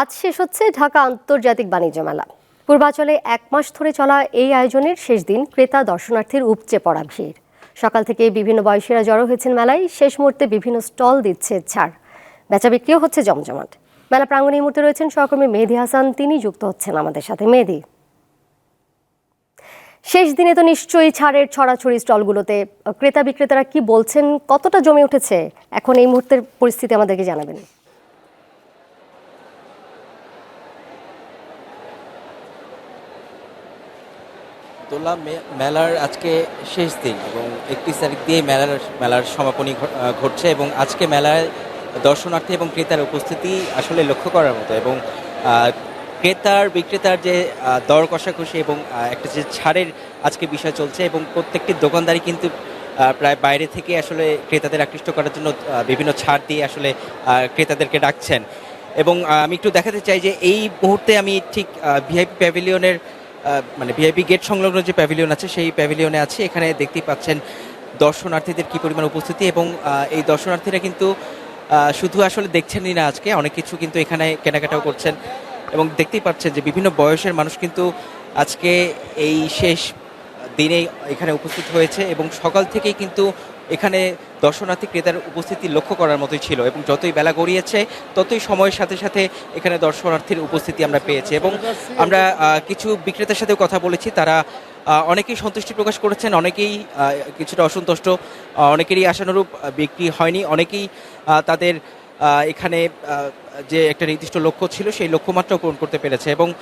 আজ শেষ হচ্ছে ঢাকা আন্তর্জাতিক বাণিজ্য মেলা। পূর্বাচলে এক মাস ধরে চলা এই আয়োজনের শেষ দিন ক্রেতা দর্শনার্থীর উপচে পড়া ভিড়। সকাল থেকে বিভিন্ন বয়সীরা জড়ো হয়েছেন মেলায়, শেষ মুহূর্তে বিভিন্ন স্টল দিচ্ছে ছাড়। বেচা বিক্রিও হচ্ছে জমজমাট। মেলা প্রাঙ্গণে এই মুহূর্তে রয়েছেন সহকর্মী মেহেদি হাসান, তিনি যুক্ত হচ্ছেন আমাদের সাথে। মেহেদি। শেষ দিনে তো নিশ্চয়ই ছাড়ের ছড়াছড়ি স্টলগুলোতে। ক্রেতা বিক্রেতারা কি বলছেন, কতটা জমে উঠেছে? এখন এই মুহূর্তের পরিস্থিতি আমাদেরকে জানাবেন। দোলা মেলার আজকে শেষ দিন এবং একত্রিশ তারিখ দিয়ে মেলার মেলার সমাপনী ঘটছে এবং আজকে মেলায় দর্শনার্থী এবং ক্রেতার উপস্থিতি আসলে লক্ষ্য করার মতো এবং ক্রেতার বিক্রেতার যে দর কষাকষি এবং একটা যে ছাড়ের আজকে বিষয় চলছে এবং প্রত্যেকটি দোকানদারি কিন্তু প্রায় বাইরে থেকে আসলে ক্রেতাদের আকৃষ্ট করার জন্য বিভিন্ন ছাড় দিয়ে আসলে ক্রেতাদেরকে ডাকছেন। এবং আমি একটু দেখাতে চাই যে এই মুহূর্তে আমি ঠিক ভিআইপি প্যাভিলিয়নের মানে ভিআইপি গেট সংলগ্ন যে প্যাভিলিয়ন আছে, সেই প্যাভিলিয়নে আছে। এখানে দেখতেই পাচ্ছেন দর্শনার্থীদের কি পরিমাণ উপস্থিতি এবং এই দর্শনার্থীরা কিন্তু শুধু আসলে দেখছেনই না আজকে, অনেক কিছু কিন্তু এখানে কেনাকাটাও করছেন। এবং দেখতেই পাচ্ছেন যে বিভিন্ন বয়সের মানুষ কিন্তু আজকে এই শেষ দিনে এখানে উপস্থিত হয়েছে এবং সকাল থেকেই কিন্তু এখানে দর্শনার্থী ক্রেতার উপস্থিতি লক্ষ্য করার মতোই ছিল এবং যতই বেলা গড়িয়েছে, ততই সময়ের সাথে সাথে এখানে দর্শনার্থীর উপস্থিতি আমরা পেয়েছি এবং আমরা কিছু বিক্রেতার সাথেও কথা বলেছি। তারা অনেকেই সন্তুষ্টি প্রকাশ করেছেন, অনেকেই কিছুটা অসন্তুষ্ট অনেকেরই আশানুরূপ বিক্রি হয়নি, অনেকেই তাদের এখানে যে একটা নির্দিষ্ট লক্ষ্য ছিল, সেই লক্ষ্যমাত্রা পূরণ করতে পেরেছে এবং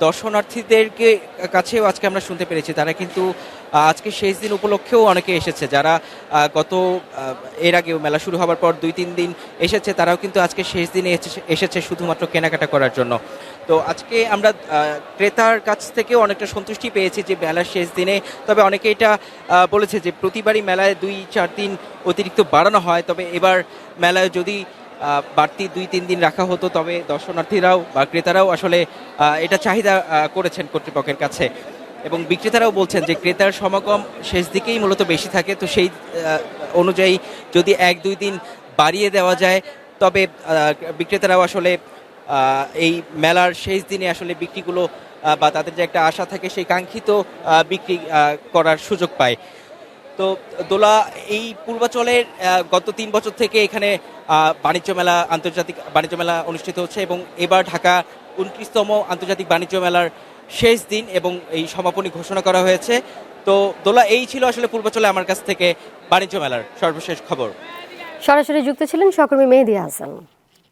দর্শনার্থীদেরকে কাছেও আজকে আমরা শুনতে পেরেছি। তারা কিন্তু আজকে শেষ দিন উপলক্ষেও অনেকে এসেছে। যারা গত এর আগেও মেলা শুরু হওয়ার পর দুই, তিন দিন এসেছে, তারাও কিন্তু আজকে শেষ দিনে এসেছে- শুধুমাত্র কেনাকাটা করার জন্য। তো আজকে আমরা ক্রেতার কাছ থেকেও অনেকটা সন্তুষ্টি পেয়েছি যে মেলার শেষ দিনে, তবে অনেকে এটা বলেছে যে প্রতিবারই মেলায় দুই, চার দিন অতিরিক্ত বাড়ানো হয়। তবে এবার মেলায় যদি বাড়তি দুই, তিন দিন রাখা হতো, তবে দর্শনার্থীরাও বা ক্রেতারাও আসলে এটা চাহিদা করেছেন কর্তৃপক্ষের কাছে। এবং বিক্রেতারাও বলছেন যে ক্রেতার সমাগম শেষ দিকেই মূলত বেশি থাকে, তো সেই অনুযায়ী যদি এক, দুই দিন বাড়িয়ে দেওয়া যায়, তবে বিক্রেতারাও আসলে এই মেলার শেষ দিনে আসলে বিক্রিগুলো বা তাদের যে একটা আশা থাকে, সেই কাঙ্ক্ষিত বিক্রি করার সুযোগ পায়। তো দোলা, এই পূর্বাচলের গত তিন বছর থেকে এখানে বাণিজ্য মেলা, আন্তর্জাতিক বাণিজ্য মেলা অনুষ্ঠিত হচ্ছে এবং এবার ঢাকা উনত্রিশতম আন্তর্জাতিক বাণিজ্য মেলার শেষ দিন এবং এই সমাপনী ঘোষণা করা হয়েছে। তো দোলা, এই ছিল আসলে পূর্বাচলে আমার কাছ থেকে বাণিজ্য মেলার সর্বশেষ খবর। সরাসরি যুক্ত ছিলেন সহকর্মী মেহেদি হাসান